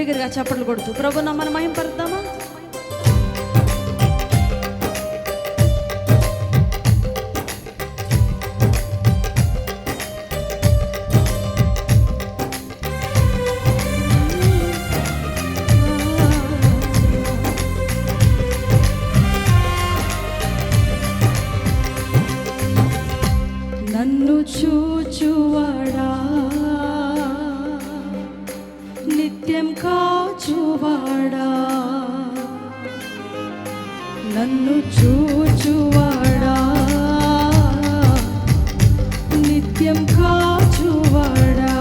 బిగ్గరగా చప్పట్లు కొడుతూ ప్రభు నమ్మని మహిం నన్ను చూచువాడా? నిత్యం కాచువాడా?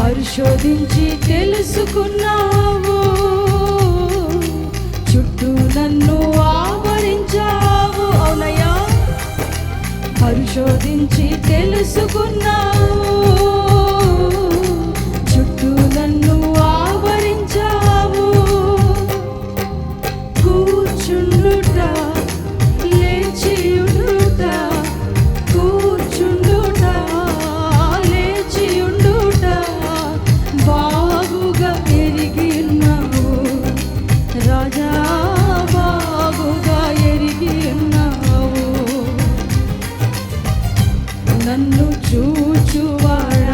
పరిశోధించి తెలుసుకున్నావు. చుట్టూ నన్ను ఆవరించావు. అవునయ్యా. పరిశోధించి తెలుసుకున్నావు. chu chu chu vaana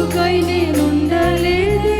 మారుగై నేనుండలేదు